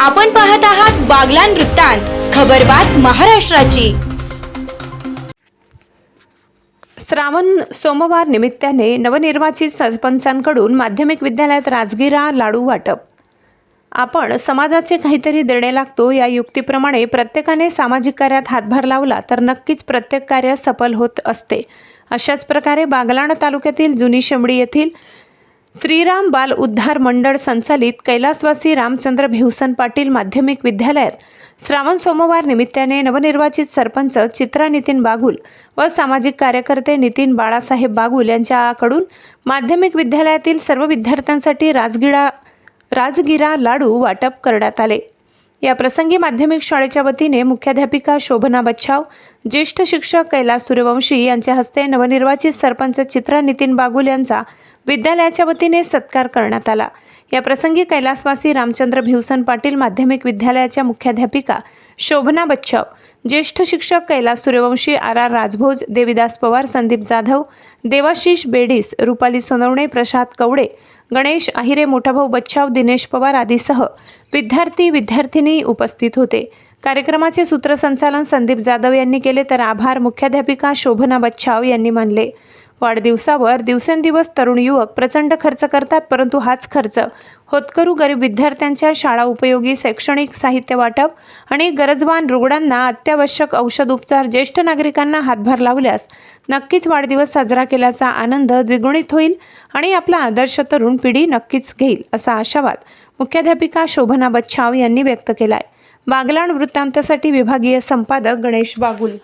आपण पाहत आहात बागलान वृत्तांत खबरबात महाराष्ट्राची. श्रावण सोमवार निमित्ताने नवनिर्वाचित सरपंचांकडून माध्यमिक विद्यालयात राजगिरा लाडू वाटप. आपण समाजाचे काहीतरी देणे लागतो या युक्तीप्रमाणे प्रत्येकाने सामाजिक कार्यात हातभार लावला तर नक्कीच प्रत्येक कार्य सफल होत असते. अशाच प्रकारे बागलाण तालुक्यातील जुनी शेंबडी येथील श्रीराम बाल उद्धार मंडळ संचालित कैलासवासी रामचंद्र भिवसन पाटील माध्यमिक विद्यालयात. श्रावण सोमवार निमित्ताने नवनिर्वाचित सरपंच चित्रा नितीन बागुल व सामाजिक कार्यकर्ते नितीन बाळासाहेब बागुल यांच्याकडून माध्यमिक विद्यालयातील सर्व विद्यार्थ्यांसाठी राजगिरा राजगिरा लाडू वाटप करण्यात आले. या प्रसंगी माध्यमिक शाळेच्या वतीने मुख्याध्यापिका शोभना बच्छाव ज्येष्ठ शिक्षक कैलास सूर्यवंशी यांच्या हस्ते नवनिर्वाचित सरपंच चित्रा नितीन बागुल यांचा विद्यालयाच्या वतीने सत्कार करण्यात आला. या प्रसंगी कैलासवासी रामचंद्र भिवसन पाटील माध्यमिक विद्यालयाच्या मुख्याध्यापिका शोभना बच्छाव ज्येष्ठ शिक्षक कैलास सूर्यवंशी आर आर राजभोज देविदास पवार संदीप जाधव देवाशिष बेडीस रुपाली सोनवणे प्रसाद कवडे गणेश आहिरे मोठाभाऊ बच्छाव दिनेश पवार आदीसह विद्यार्थी विद्यार्थिनी उपस्थित होते. कार्यक्रमाचे सूत्रसंचालन संदीप जाधव यांनी केले तर आभार मुख्याध्यापिका शोभना बच्छाव यांनी मानले. वाढदिवसावर दिवसेंदिवस तरुण युवक प्रचंड खर्च करतात परंतु हाच खर्च होतकरू गरीब विद्यार्थ्यांच्या शाळा उपयोगी शैक्षणिक साहित्य वाटप आणि गरजवान रुग्णांना अत्यावश्यक औषध उपचार ज्येष्ठ नागरिकांना हातभार लावल्यास नक्कीच वाढदिवस साजरा केल्याचा आनंद द्विगुणित होईल आणि आपला आदर्श तरुण पिढी नक्कीच घेईल असा आशावाद मुख्याध्यापिका शोभना बच्छाव यांनी व्यक्त केला आहे बागलाण वृत्तांतासाठी विभागीय संपादक गणेश बागुल